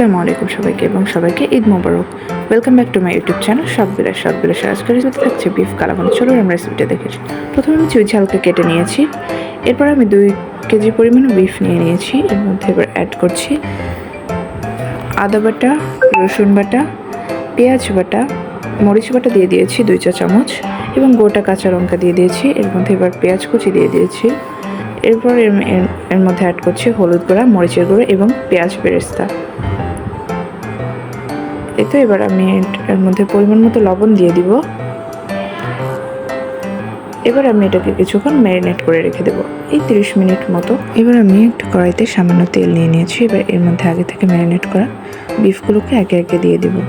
আসসালামু আলাইকুম সবাইকে এবং সবাইকে ঈদ মোবারক। Welcome back to my YouTube channel সব বিলাস সব বিলাস আজকের রেসিপি থাকছে বিফ কালাবান চলো আমরা রেসিপিটা দেখেছি প্রথমে আমি চুই ঝালকে কেটে নিয়েছি। এরপর আমি দুই কেজি পরিমাণ বিফ নিয়ে নিয়েছি। এর মধ্যে এবার অ্যাড করছি আদা বাটা, রসুন বাটা, পেঁয়াজ বাটা, মরিচ বাটা দিয়ে দিয়েছি দুই চা চামচ এবং গোটা কাঁচা লঙ্কা দিয়ে দিয়েছি। এর মধ্যে এবার পেঁয়াজ কুচি দিয়ে দিয়েছি। এরপর এর মধ্যে অ্যাড করছি হলুদ গুঁড়া, মরিচের গুঁড়ো এবং পেঁয়াজ বেরেস্তা। তো এবার আমি এর- মধ্যে পরিমাণ মতো লবণ দিয়ে দিব। এবার আমি এটাকে কিছুক্ষণ ম্যারিনেট করে রেখে দেবো, এই তিরিশ মিনিট মতো। এবার আমি একটু কড়াইতে সামান্য তেল নিয়ে নিয়েছি, এবার এর মধ্যে আগে থেকে ম্যারিনেট করা বিফগুলোকে একে একে দিয়ে দেবো।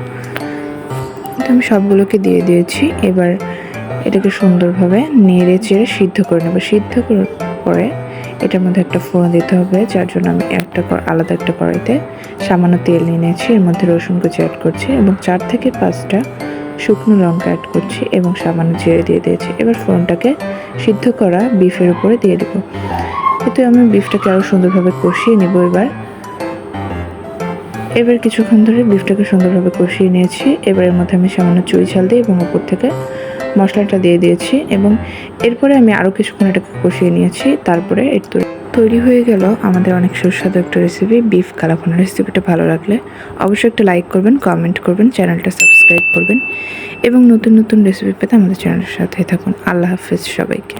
তো আমি সবগুলোকে দিয়ে দিয়েছি, এবার এটাকে সুন্দরভাবে নেড়ে চেড়ে সিদ্ধ করে নেব। সিদ্ধ করার পরে এটার মধ্যে একটা ফোড়ন দিতে হবে, যার জন্য আমি একটা আলাদা একটা কড়াইতে সামান্য তেল নিয়ে নিয়েছি। এর মধ্যে রসুন কুচি অ্যাড করছি এবং চার থেকে পাঁচটা শুকনো লঙ্কা অ্যাড করছি এবং সামান্য জিরে দিয়ে দিয়েছি। এবার ফোড়নটাকে সিদ্ধ করা বিফের উপরে দিয়ে দেবো। এতে আমি বিফটাকে আরও সুন্দরভাবে কষিয়ে নেব এবার। এবার কিছুক্ষণ ধরে বিফটাকে সুন্দরভাবে কষিয়ে নিয়েছি। এবার এর মধ্যে আমি সামান্য চুই ঝাল দিই এবং উপর থেকে মশলাটা দিয়ে দিয়েছি এবং এরপরে আমি আরও কিছুক্ষণ এটাকে কষিয়ে নিয়েছি, তারপরে এর তৈরি হয়ে গেল আমাদের অনেক সুস্বাদু একটা রেসিপি বিফ কালাভুনা রেসিপিটা ভালো লাগলে অবশ্যই একটা লাইক করবেন কমেন্ট করবেন চ্যানেলটা সাবস্ক্রাইব করবেন এবং নতুন নতুন রেসিপি পেতে আমাদের চ্যানেলের সাথে থাকুন। আল্লাহ হাফিজ সবাইকে।